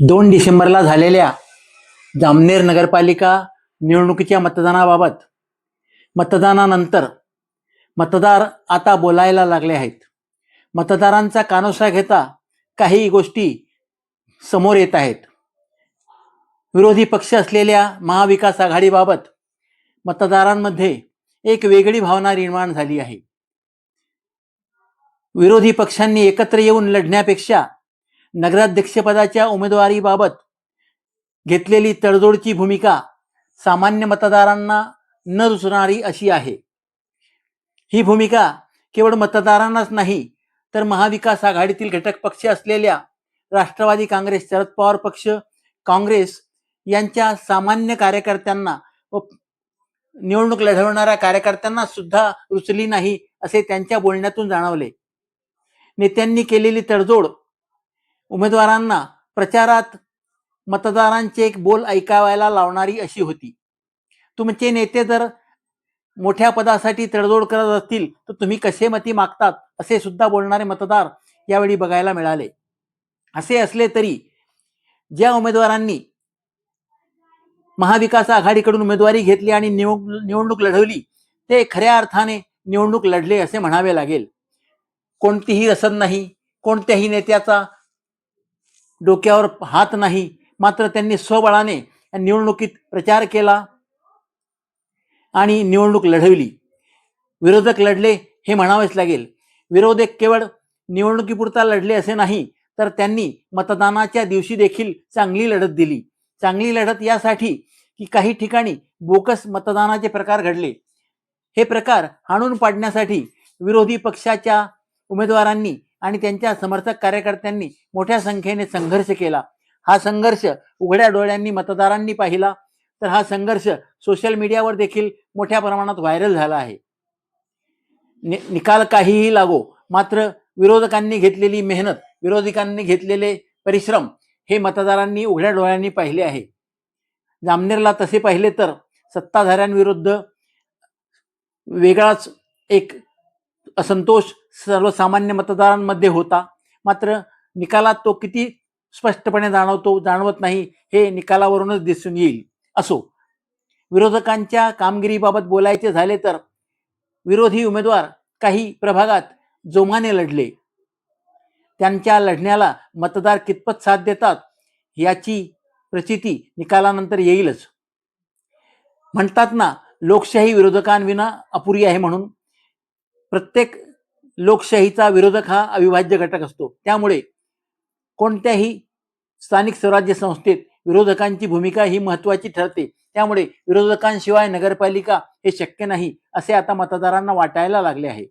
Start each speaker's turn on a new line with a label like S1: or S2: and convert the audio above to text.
S1: दोन डिसेंबरला झालेल्या जामनेर नगरपालिका निवडणुकीच्या मतदानाबाबत मतदानानंतर मतदार आता बोलायला लागले आहेत. मतदारांचा कानोसा घेता काही गोष्टी समोर येत आहेत. विरोधी पक्ष असलेल्या महाविकास आघाडीबाबत मतदारांमध्ये एक वेगळी भावना निर्माण झाली आहे. विरोधी पक्षांनी एकत्र येऊन लढण्यापेक्षा नगराध्यक्षपदाच्या उमेदवारीबाबत घेतलेली तडजोडची भूमिका सामान्य मतदारांना न रुचणारी अशी आहे. ही भूमिका केवळ मतदारांनाच नाही तर महाविकास आघाडीतील घटक पक्ष असलेल्या राष्ट्रवादी काँग्रेस शरद पवार पक्ष काँग्रेस यांच्या सामान्य कार्यकर्त्यांना व निवडणूक लढवणाऱ्या कार्यकर्त्यांना सुद्धा रुचली नाही असे त्यांच्या बोलण्यातून जाणवले. नेत्यांनी केलेली तडजोड उमेदवारांना प्रचारात मतदारांचे एक बोल ऐकावायला लावणारी अशी होती. तुमचे नेते जर मोठ्या पदासाठी तडजोड करत असतील तर तुम्ही कसे मती मागतात असे सुद्धा बोलणारे मतदार यावेळी बघायला मिळाले. असे असले तरी ज्या उमेदवारांनी महाविकास आघाडीकडून उमेदवारी घेतली आणि निवड निवडणूक लढवली ते खऱ्या अर्थाने निवडणूक लढले असे म्हणावे लागेल. कोणतीही रसद नाही कोणत्याही नेत्याचा डोक्यावर हात नाही. मात्र त्यांनी स्वबळाने या निवडणुकीत प्रचार केला आणि निवडणूक लढवली. विरोधक लढले हे म्हणावेच लागेल. विरोधक केवळ निवडणुकीपुरता लढले असे नाही तर त्यांनी मतदानाच्या दिवशी देखील चांगली लढत दिली. चांगली लढत यासाठी की काही ठिकाणी बोकस मतदानाचे प्रकार घडले. हे प्रकार हाणून पाडण्यासाठी विरोधी पक्षाच्या उमेदवारांनी आणि त्यांच्या समर्थक कार्यकर्त्यांनी मोठ्या संख्येने संघर्ष केला. हा संघर्ष उघड्या डोळ्यांनी मतदारांनी पाहिला. तर हा संघर्ष सोशल मीडियावर देखील मोठ्या प्रमाणात व्हायरल झाला आहे. नि- निकाल काहीही लागो मात्र विरोधकांनी घेतलेली मेहनत विरोधकांनी घेतलेले परिश्रम हे मतदारांनी उघड्या डोळ्यांनी पाहिले आहे. जामनेरला तसे पाहिले तर सत्ताधाऱ्यांविरुद्ध वेगळाच एक असंतोष सर्वसामान्य मतदारांमध्ये होता. मात्र निकालात तो किती स्पष्टपणे जाणवतो जाणवत नाही हे निकालावरूनच दिसून येईल. असो विरोधकांच्या कामगिरीबाबत बोलायचे झाले तर विरोधी उमेदवार काही प्रभागात जोमाने लढले. त्यांच्या लढण्याला मतदार कितपत साथ देतात याची प्रचिती निकालानंतर येईलच. म्हणतात ना लोकशाही विरोधकांविना अपुरी आहे म्हणून. प्रत्येक लोकशाहीचा विरोधक हा अविभाज्य घटक असतो. त्यामुळे कोणत्याही स्थानिक स्वराज्य संस्थेत विरोधकांची भूमिका ही महत्वाची ठरते. त्यामुळे विरोधकांशिवाय नगरपालिका हे शक्य नाही असे आता मतदारांना वाटायला लागले आहे.